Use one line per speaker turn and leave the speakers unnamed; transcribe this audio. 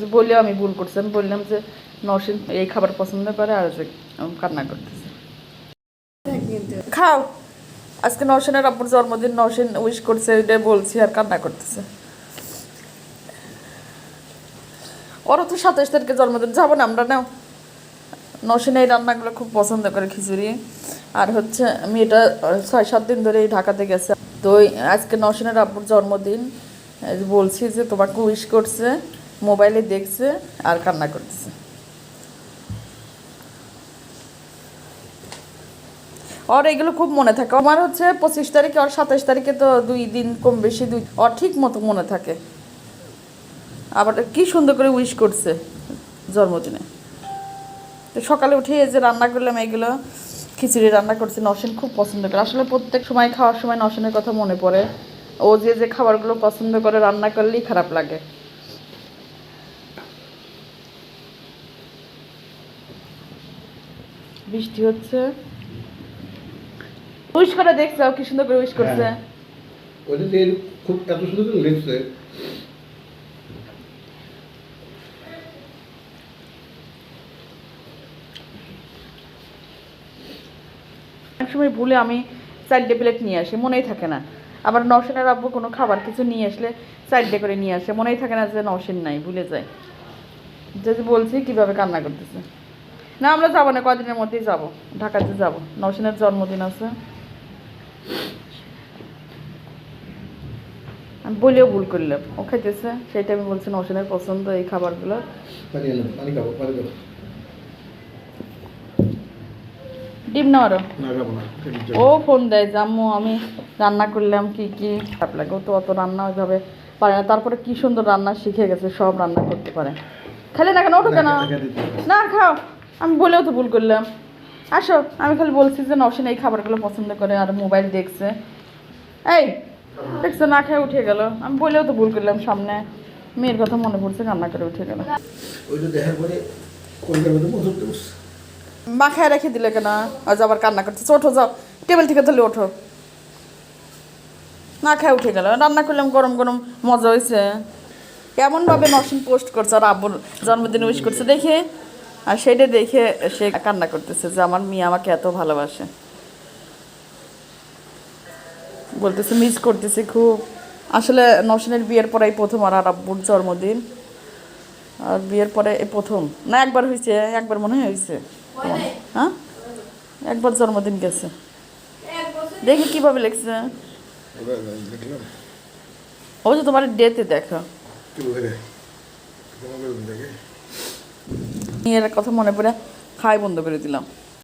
যে বললেও আমি ভুল করছি। আমি বললাম যে নসীন এই খাবার পছন্দ করে আর যে কান্না করতেছে। খাও। আজকে নওশিনের আব্বুর জন্মদিন নওশিন উইশ করছে এটা বলছি আর কান্না করতেছে। ওরও তো সাতাশ তারিখে জন্মদিন, যাব না আমরা নাও। নওশিন এই রান্নাগুলো খুব পছন্দ করে, খিচুড়ি। আর হচ্ছে মেয়েটা ছয়, সাত দিন ধরে এই ঢাকাতে গেছে। তো আজকে নওশিনের আব্বুর জন্মদিন বলছি যে তোমাকে উইশ করছে। মোবাইলে দেখছে আর কান্না করতেছে। ওর এগুলো খুব মনে থাকে। আমার হচ্ছে পঁচিশ তারিখে আর সাতাশ তারিখে তো দুই দিন কম বেশি দুই ওর ঠিক মতো মনে থাকে। আবার কি সুন্দর করে উইশ করছে জন্মদিনে। তো সকালে উঠে যে রান্না করলাম এগুলো, খিচুড়ি রান্না করছে, নসেন খুব পছন্দ করে। আসলে প্রত্যেক সময় খাওয়ার সময় নসেনের কথা মনে পড়ে। ও যে যে খাবারগুলো পছন্দ করে রান্না করলেই খারাপ লাগে। বৃষ্টি হচ্ছে। উইশ করে দেখছ কি সুন্দর করে উইশ করছে।
হ্যাঁ। ওইটা যে খুব এত সুন্দর করে লিখছে।
সময় ভুলে আমি চারটে প্লেট নিয়ে আসি মনেই থাকে না। আবার নওশিনের আব্বু কোনো খাবার কিছু নিয়ে আসলে চারটে করে নিয়ে আসে মনেই থাকে না যে নওশিন নাই ভুলে যায়। যদি বলছি কীভাবে কান্না করতেছে। না আমরা যাব না কদিনের মধ্যেই যাব। ঢাকাতে যাব। নওশিনের জন্মদিন আছে। আমি বলেও ভুল করলাম। ও খাইতেছে সেটা আমি বলছি নওশিনের পছন্দ এই খাবারগুলো। ডিম
না না
ও ফোন দেয় যে আম্মু আমি রান্না করলাম কি কি? খারাপ লাগে ও তো অত রান্না ওইভাবে পারে না। তারপরে কি সুন্দর রান্না শিখে গেছে সব রান্না করতে পারে। খেলে না কেন? ওঠো কেন না খাও। আমি বলেও তো ভুল করলাম। আসো আমি খালি বলছি যে নসীন এই খাবারগুলো পছন্দ করে আর মোবাইল দেখছে। এই দেখছ না খেয়ে উঠে গেল। আমি বলেও তো ভুল করলাম সামনে। মেয়ের কথা মনে পড়ছে কান্না করে উঠে গেল। মাখায় রেখে দিলে কেন? আজ আবার কান্না করতেছে। ওঠো যাও। টেবিল থেকে তাহলে ওঠো। না খায় উঠে গেল। রান্না করলাম গরম গরম মজা হয়েছে। কেমনভাবে নসিন পোস্ট করছে আর আব্বুর জন্মদিন উইশ করছে দেখে। আর সেটা দেখে সে কান্না করতেছে যে আমার মেয়ে আমাকে এত ভালোবাসে। বলতেছে মিস করতেছে খুব। আসলে নসিনের বিয়ের পরেই প্রথম আর আব্বুর জন্মদিন। আর বিয়ের পরে এই প্রথম। না একবার হয়েছে একবার মনে হয় হয়েছে হ্যাঁ একবার জন্মদিন গেছে। দেখি কীভাবে লিখছে। ও যে তোমার ডেতে
দেখো।
মেয়ের কথা মনে পড়ে খাই বন্ধ করে দিলাম।